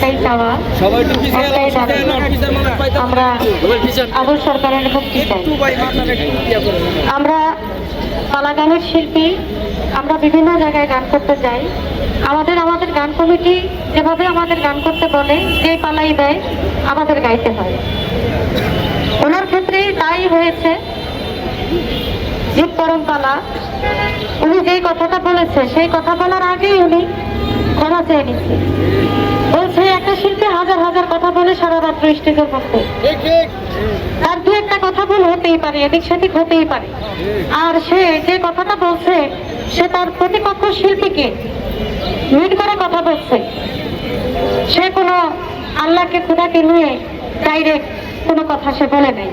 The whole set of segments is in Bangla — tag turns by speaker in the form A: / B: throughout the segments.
A: একটাই চাওয়া একটাই দাবি। আমরা আবুল সরকারের মুক্তি চাই।
B: একটু ভাই মাথাটা একটু ইয়া করে। নেন।
A: আমরা পালা গানের শিল্পী আমরা বিভিন্ন জায়গায় গান করতে যাই। আমাদের আমাদের গান কমিটি যেভাবে আমাদের গান করতে বলে যে পালাই দেয় আমাদের গাইতে হয়। ওনার ক্ষেত্রে তাই হয়েছে। উনি যেই কথাটা বলেছে সেই কথা বলার আগেই উনি ক্ষমা চেয়ে নিচ্ছে একটা শিল্পী হাজার হাজার কথা বলে সারা রাত্র স্টেজের মধ্যে তার দু একটা কথা ভুল হতেই পারে এদিক সেদিক হতেই পারে। আর সে যে কথাটা বলছে সে তার প্রতিপক্ষ শিল্পীকে মিট করে কথা বলছে। সে কোনো আল্লাহকে খুদাকে নিয়ে ডাইরেক্ট কোনো কথা সে বলে নেই।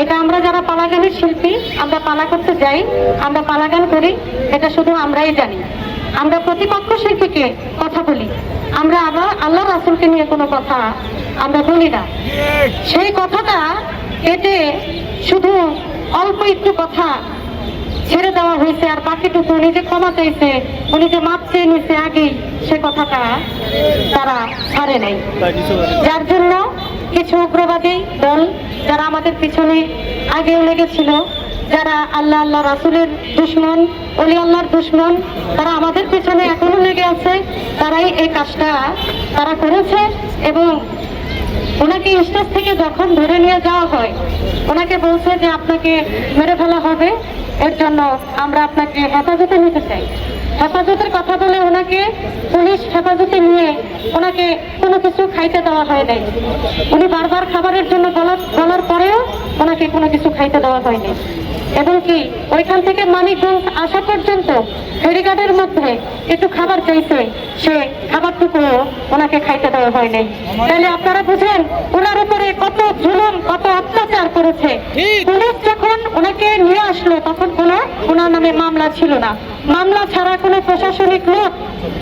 A: এটা আমরা যারা পালাগানের শিল্পী, আমরা পালা করতে যাই, আমরা পালাগান করি, এটা শুধু আমরাই জানি। আমরা প্রতিপক্ষ শিল্পীকে কথা বলি। আমরা আবার আল্লাহ রাসুলকে নিয়ে কোনো কথা আমরা বলি না। সেই কথাটা কেটে শুধু অল্প একটু কথা ছেড়ে দেওয়া হয়েছে, আর বাকিটুকু উনি যে ক্ষমা চাইছে, উনি যে মাপ চেয়ে নিছে আগেই সে কথাটা তারা ছাড়ে নাই। যার জন্য কিছু উগ্রবাদী দল যারা আমাদের পিছনে আগেও লেগেছিল, যারা আল্লাহ আল্লাহ রাসুলের দুশ্মন, অলি আল্লাহর দুশ্মন, তারা আমাদের পিছনে এখনও লেগে আছে, তারাই এই কাজটা তারা করেছে এবং ওনাকে স্টেজ থেকে যখন ধরে নিয়ে যাওয়া হয়, ওনাকে বলছে যে আপনাকে মেরে ফেলা হবে, এর জন্য আমরা আপনাকে হেফাজতে নিতে চাই। হেফাজতের কথা বলে ওনাকে পুলিশ হেফাজতে নিয়ে ওনাকে কোনো কিছু খাইতে দেওয়া হয় নাই। উনি বারবার খাবারের জন্য বলার বলার পরেও ওনাকে কোনো কিছু খাইতে দেওয়া হয়নি। এবং কি ওইখান থেকে মানিকগঞ্জ আসা পর্যন্ত ফেরিঘাটের মধ্যে একটু খাবার চাইছে। সে খাবারটুকু ওনাকে খাইতে দেওয়া হয় নাই। তাহলে আপনারা বুঝেন ওনার উপরে কত জুলুম কত অত্যাচার করেছে। পুলিশ যখন ওনাকে নিয়ে আসলো তখন কোনো ওনার নামে মামলা ছিল না। মামলা ছাড়া কোনো প্রশাসনিক লোক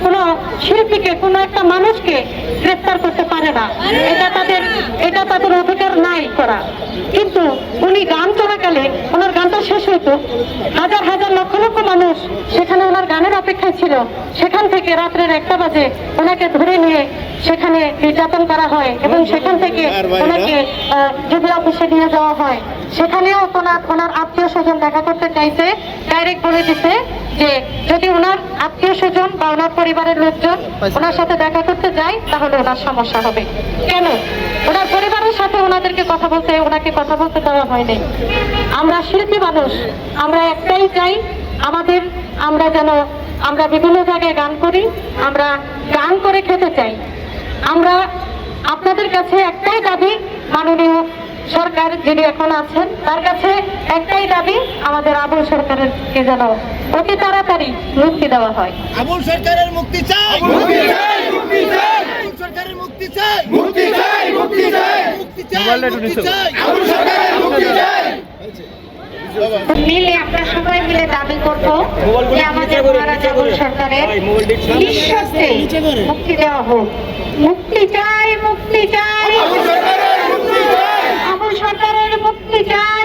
A: কোনো শিল্পীকে, কোনো একটা মানুষকে গ্রেফতার করতে পারে না। এটা তাদের এটা তাদের অধিকার নাই করা। কিন্তু উনি গান চলাকালে, ওনার গানটা শেষ হইতো, হাজার হাজার লক্ষ লক্ষ মানুষ সেখানে অপেক্ষায় ছিল। সেখান থেকে রাত্রের একটা বাজে ওনাকে ধরে নিয়ে সেখানে নির্যাতন করা হয় এবং সেখান থেকে ওনাকে আহ, অফিসে নিয়ে যাওয়া হয়। সেখানেও ওনার ওনার আত্মীয় স্বজন দেখা করতে চাইছে ডাইরেক্ট বলে দিছে যে যদি ওনার আত্মীয় স্বজন বা ওনার পরিবারের লোকজন ওনার সাথে দেখা করতে যায় তাহলে ওনার সমস্যা হবে। কেন? ওনার পরিবারের সাথে ওনাদেরকে কথা বলতে ওনাকে কথা বলতে দেওয়া হয়নি। আমরা শিল্পী মানুষ আমরা একটাই চাই আমাদের আমরা যেন আমরা বিভিন্ন জায়গায় গান করি আমরা গান করে খেতে চাই। আমরা আপনাদের কাছে একটাই দাবি মাননীয় সরকার যিনি এখন আছেন তার কাছে একটাই দাবি আমাদের আবুল সরকারেরকে যেন অতি তাড়াতাড়ি মুক্তি দেওয়া হয়।
C: আবুল সরকারের মুক্তি চাই। মুক্তি চাই মুক্তি চাই। আবুল সরকারের মুক্তি চাই। মুক্তি চাই মুক্তি চাই। মুক্তি চাই মুক্তি চাই। আবুল সরকারের মুক্তি চাই।
A: মিলে আমরা সবাই মিলে দাবি করব যে আমাদের মহারাজ সরকারের মুক্তি দেওয়া হোক। মুক্তি চাই মুক্তি চাই।
C: সরকারের মুক্তি চাই।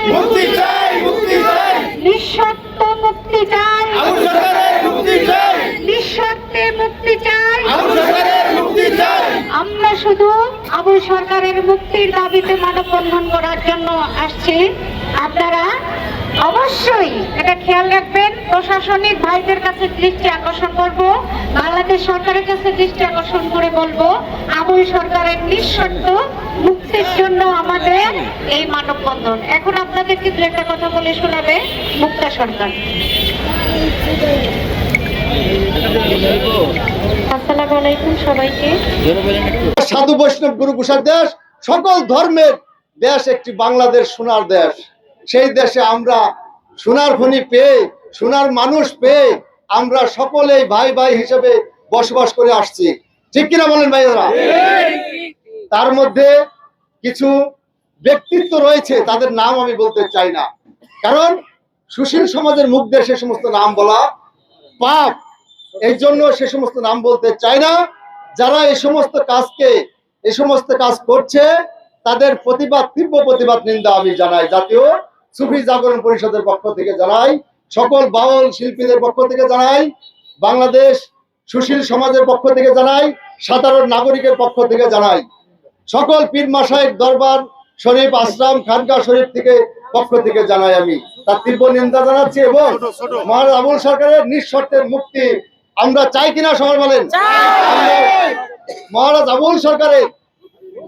A: মুক্তি চাই।
C: মুক্তি চাই
A: নিঃশর্ত মুক্তি চাই।
C: সরকারের মুক্তি চাই।
A: নিঃশর্তে মুক্তি চাই।
C: সরকারের মুক্তি চাই।
A: আমরা শুধু আবুল সরকারের মুক্তির দাবিতে মানববন্ধন করার জন্য আসছি। আপনারা অবশ্যই এটা খেয়াল রাখবেন, প্রশাসনিক ভাইদের কাছে দৃষ্টি আকর্ষণ করব, বাংলাদেশ সরকারের কাছে দৃষ্টি আকর্ষণ করে বলব, আবুল সরকারের নিঃশর্ত মুক্তির জন্য আমাদের এই মানববন্ধন। এখন আপনাদেরকে দু একটা কথা বলে শোনাবে মুক্তা সরকার।
D: সাধু বৈষ্ণব গুরু কুষার দেশ, সকল ধর্মের দেশ একটি বাংলাদেশ সোনার দেশ। সেই দেশে আমরা সোনার খনি পেয়ে, সোনার মানুষ পেয়ে আমরা সকলেই ভাই ভাই হিসেবে বসবাস করে আসছি। ঠিক কিনা বলেন ভাইয়েরা? তার মধ্যে কিছু ব্যক্তিত্ব রয়েছে, তাদের নাম আমি বলতে চাই না। কারণ সুশীল সমাজের মুখ দিয়ে সে সমস্ত নাম বলা পাপ। এই জন্য সে সমস্ত নাম বলতে চাই না। যারা এই সমস্ত কাজকে, এই সমস্ত কাজ করছে, তাদের প্রতিবাদ, তীব্র প্রতিবাদ, নিন্দা আমি জানাই জাতীয়। সুফি জাগরণ পরিষদের পক্ষ থেকে জানাই সকল বাউল শিল্পীদের পক্ষ থেকে জানাই বাংলাদেশ সুশীল সমাজের পক্ষ থেকে জানাই সাধারণ নাগরিকের পক্ষ থেকে জানাই। সকল পীর মাসায়ের দরবার শরীফ আশ্রাম খানকা শরীফ থেকে পক্ষ থেকে জানাই আমি। তার তীব্র নিন্দা জানাচ্ছি এবং মহারাজ আবুল সরকারের নিঃশর্তের মুক্তি আমরা চাই কিনা সবাই বলেন? আমরা মহারাজ আবুল সরকারের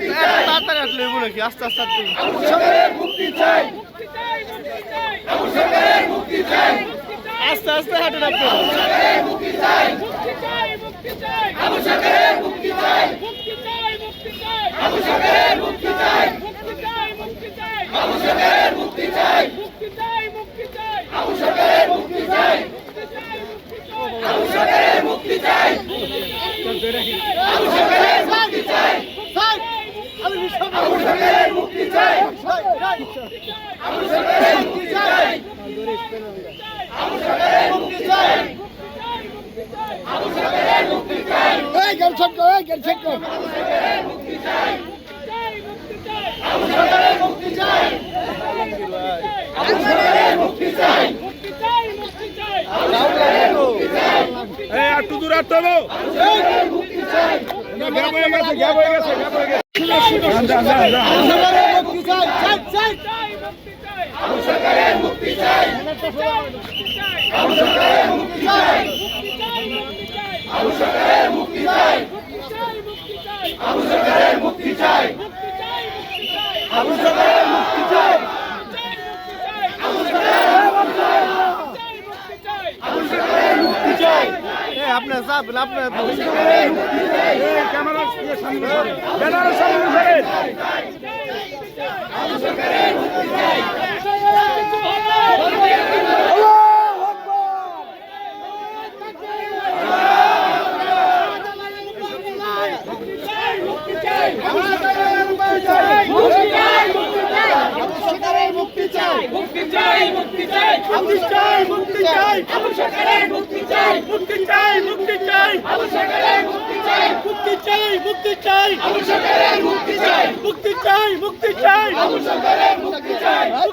D: তাড়াতাড়ি আসলে এগুলো কি? আস্তে আস্তে আস্তে। মুক্তি চাই আস্তে আস্তে হাঁটেন আপনি। মুক্তি চাই মুক্তি চাই মুক্তি চাই
C: মুক্তি চাই মুক্তি চাই মুক্তি চাই। একটু দূর আসতে হবে। গ্যাপ হয়ে গেছে গ্যাপ হয়ে গেছে সরকারের মুক্তি চাই। আবু সরকারের মুক্তি চাই। আবু সরকারের
B: মুক্তি চাই। আবু সরকারের মুক্তি চাই। আবু সরকারের মুক্তি চাই। আবু সরকারের মুক্তি চাই আবু সরকারের মুক্তি চাই। আপনি যাবেন আপনি ক্যামেরার সামনে ব্যানারের সামনে ধরেন আবু সরকারের মুক্তি চাই। মুক্তি চাই মুক্তি চাই চাই আমি চাই মুক্তি চাই। আমি সরকারের মুক্তি চাই মুক্তি চাই মুক্তি চাই আমি